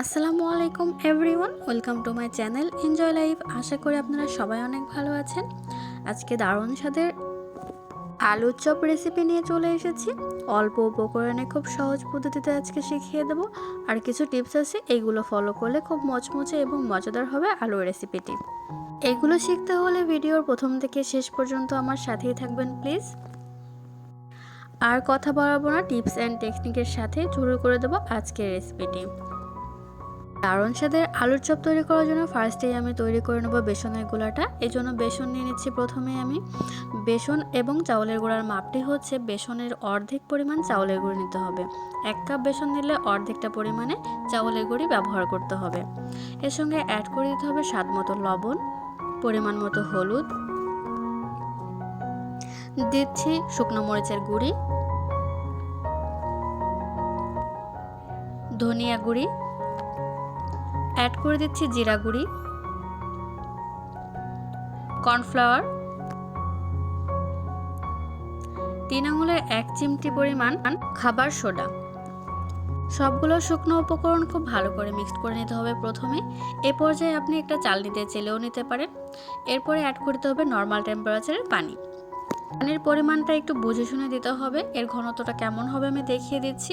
আসসালামু আলাইকুম everyone, welcome to my channel enjoy life. আশা করি আপনারা সবাই অনেক ভালো আছেন। আজকে দারুণ স্বাদের আলুর চপ রেসিপি নিয়ে চলে এসেছি। অল্প উপকরণে খুব সহজ পদ্ধতিতে আজকে শিখিয়ে দেবো। আর কিছু টিপস আছে এইগুলো ফলো করলে খুব মচমচে এবং মজাদার হবে আলুর রেসিপিটি এগুলো শিখতে হলে ভিডিওর প্রথম থেকে শেষ পর্যন্ত আমার সাথেই থাকবেন প্লিজ আর কথা বাড়াবো না টিপস অ্যান্ড টেকনিকের সাথে শুরু করে দেবো আজকের রেসিপিটি দারুণ স্বাদের আলুর চপ তৈরি করার জন্য ফার্স্টেই আমি তৈরি করে নেব বেসনের গুঁড়াটা এই জন্য বেসন নিয়ে নিচ্ছি প্রথমে আমি। বেসন এবং চাউলের গুঁড়ার মাপটি হচ্ছে বেসনের অর্ধেক পরিমাণ চাউলের গুঁড়ি নিতে হবে। এক কাপ বেসন নিলে অর্ধেকটা পরিমাণে চাউলের গুঁড়ি ব্যবহার করতে হবে। এর সঙ্গে অ্যাড করে দিতে হবে স্বাদ মতো লবণ, পরিমাণ মতো হলুদ। দিচ্ছি শুকনো মরিচের গুঁড়ি। ধনিয়া গুঁড়ি। অ্যাড করে দিচ্ছি জিরা গুঁড়ি। কর্নফ্লাওয়ার তিন আঙুলের এক চিমটি পরিমাণ খাবার সোডা। সবগুলো শুকনো উপকরণ খুব ভালো করে মিক্সড করে নিতে হবে প্রথমে। এ পর্যায়ে আপনি একটা চাল নিতে চেলেও নিতে পারেন। এরপরে অ্যাড করতে হবে নর্মাল টেম্পারেচারের পানি। পানির পরিমাণটা একটু বুঝে শুনে দিতে হবে। এর ঘনত্বটা কেমন হবে আমি দেখিয়ে দিচ্ছি।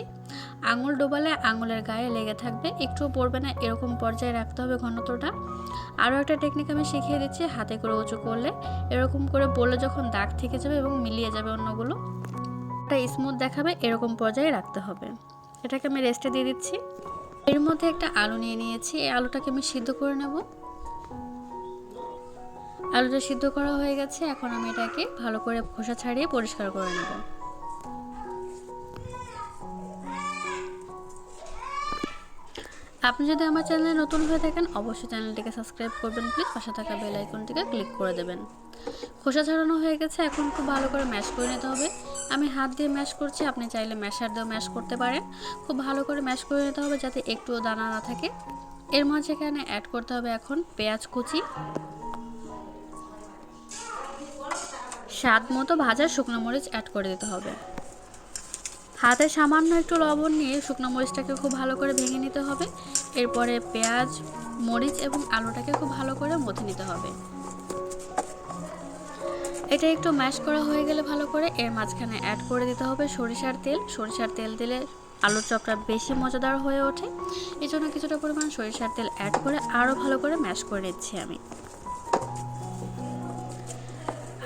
আঙুল ডোবালে আঙুলের গায়ে লেগে থাকবে। একটুও পড়বে না, এরকম পর্যায়ে রাখতে হবে ঘনত্বটা। আরও একটা টেকনিক আমি শিখিয়ে দিচ্ছি, হাতে করে উঁচু করলে। এরকম করে পড়লে যখন দাগ থেকে যাবে এবং মিলিয়ে যাবে অন্যগুলো এটা স্মুথ দেখাবে, এরকম পর্যায়ে রাখতে হবে। এটাকে আমি রেস্টে দিয়ে দিচ্ছি। এর মধ্যে একটা আলু নিয়ে নিয়েছি। এই আলুটাকে আমি সিদ্ধ করে নেব। আলুটা সিদ্ধ করা হয়ে গেছে, এখন আমি এটাকে ভালো করে খোসা ছাড়িয়ে পরিষ্কার করে নেব। আপনি যদি আমার চ্যানেলে নতুন হয়ে থাকেন, অবশ্যই চ্যানেলটিকে সাবস্ক্রাইব করবেন, প্লিজ। পাশে থাকা বেল আইকনটিকে ক্লিক করে দেবেন। খোসা ছাড়ানো হয়ে গেছে, এখন খুব ভালো করে ম্যাশ করে নিতে হবে। আমি হাত দিয়ে ম্যাশ করছি, আপনি চাইলে ম্যাশার দিয়েও ম্যাশ করতে পারেন। খুব ভালো করে ম্যাশ করে নিতে হবে যাতে একটুও দানা না থাকে। এর মাঝখানে অ্যাড করতে হবে এখন পেঁয়াজ কুচি। স্বাদ মতো ভাজা শুকনো মরিচ অ্যাড করে দিতে হবে। হাতে সামান্য একটু লবণ নিয়ে শুকনো মরিচটাকে খুব ভালো করে ভেঙে নিতে হবে। এরপরে পেঁয়াজ, মরিচ এবং আলুটাকে খুব ভালো করে মথে নিতে হবে। এটা একটু ম্যাশ করা হয়ে গেলে ভালো করে এর মাঝখানে অ্যাড করে দিতে হবে সরিষার তেল। সরিষার তেল দিলে আলুর চপটা বেশি মজাদার হয়ে ওঠে। এই জন্য কিছুটা পরিমাণ সরিষার তেল অ্যাড করে আরও ভালো করে ম্যাশ করে নিচ্ছি আমি।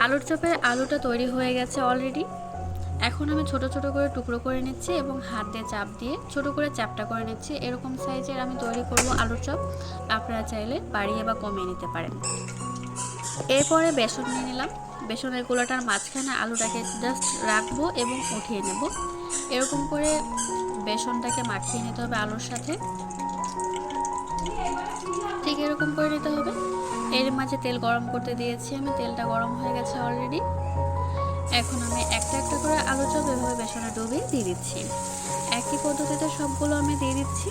আলুর চপের আলুটা তৈরি হয়ে গেছে অলরেডি এখন আমি ছোট ছোট করে টুকরো করে নিচ্ছি এবং হাত দিয়ে চাপ দিয়ে ছোট করে চ্যাপটা করে নিচ্ছি। এরকম সাইজের আমি তৈরি করব আলুর চপ। আপনারা চাইলে বাড়িয়ে বা কমিয়ে নিতে পারেন। এরপরে বেসন নিয়ে নিলাম। বেসনের গোলাটার মাঝখানে আলুটাকে জাস্ট রাখব এবং উঠিয়ে নেব। এরকম করে বেসনটাকে মাখিয়ে নিতে হবে আলুর সাথে। ঠিক এরকম করে নিতে হবে। এর মাঝে তেল গরম করতে দিয়েছি আমি, তেলটা গরম হয়ে গেছে অলরেডি এখন আমি একটা একটা করে আলু চপ এভাবে বেসনে ডুবিয়ে দিয়ে দিচ্ছি। একই পদ্ধতিতে সবগুলো আমি দিয়ে দিচ্ছি।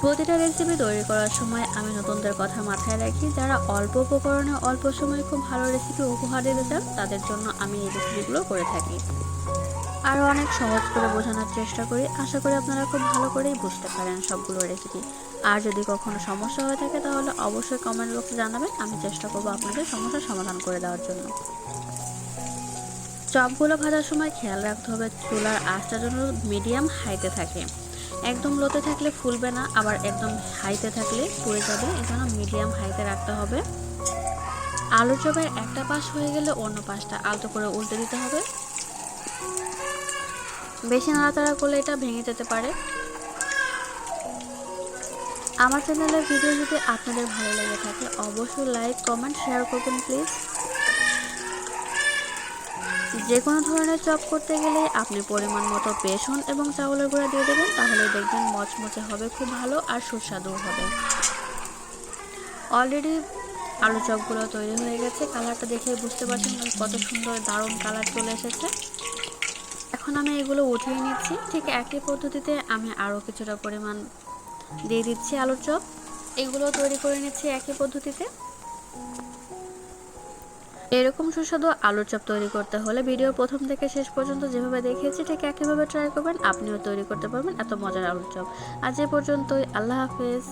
প্রতিটা রেসিপি তৈরি করার সময় আমি নতুনদের কথা মাথায় রাখি। যারা অল্প উপকরণে অল্প সময়ে খুব ভালো রেসিপি উপহার দিতে চান, তাদের জন্য আমি এই রেসিপিগুলো করে থাকি। আরও অনেক সহজ করে বোঝানোর চেষ্টা করি। আশা করি আপনারা খুব ভালো করেই বুঝতে পারেন সবগুলো রেসিপি আর যদি কখনো সমস্যা হয়ে থাকে তাহলে অবশ্যই কমেন্ট বক্সে জানাবেন। আমি চেষ্টা করব আপনাদের সমস্যার সমাধান করে দেওয়ার জন্য। চপগুলো ভাজার সময় খেয়াল রাখতে হবে চুলার আঁচটা যেন মিডিয়াম হাইতে থাকে। একদম লোতে থাকলে ফুলবে না, আবার একদম হাইতে থাকলে পুড়ে যাবে। এই জন্য মিডিয়াম হাইতে রাখতে হবে। আলু চপের একটা পাশ হয়ে গেলে অন্য পাশটা আলতো করে উল্টে দিতে হবে। বেশি নাড়াচাড়া করলে এটা ভেঙে যেতে পারে। আমার চ্যানেলের ভিডিও যদি আপনাদের ভালো লেগে থাকে, অবশ্যই লাইক কমেন্ট শেয়ার করবেন প্লিজ যে কোনো ধরনের চপ করতে গেলে আপনি পরিমাণ মতো বেসন এবং চাউলের গুঁড়া দিয়ে দেবেন তাহলে দেখবেন মচমচে হবে, খুব ভালো আর সুস্বাদু হবে। অলরেডি আলু চপগুলো তৈরি হয়ে গেছে কালারটা দেখে বুঝতে পারছেন কত সুন্দর দারুণ কালার চলে এসেছে। এখন আমি এগুলো উঠিয়ে নিচ্ছি। ঠিক একই পদ্ধতিতে আমি আরও কিছুটা পরিমাণ দিয়ে দিচ্ছি আলুর চপ। এগুলো তৈরি করে নিচ্ছি একই পদ্ধতিতে। এরকম সুস্বাদু আলুর চপ তৈরি করতে হলে ভিডিও প্রথম থেকে শেষ পর্যন্ত যেভাবে দেখিয়েছি, ঠিক একইভাবে ট্রাই করবেন। আপনিও তৈরি করতে পারবেন এত মজার আলুর চপ। আজ এ পর্যন্তই। আল্লাহ হাফেজ।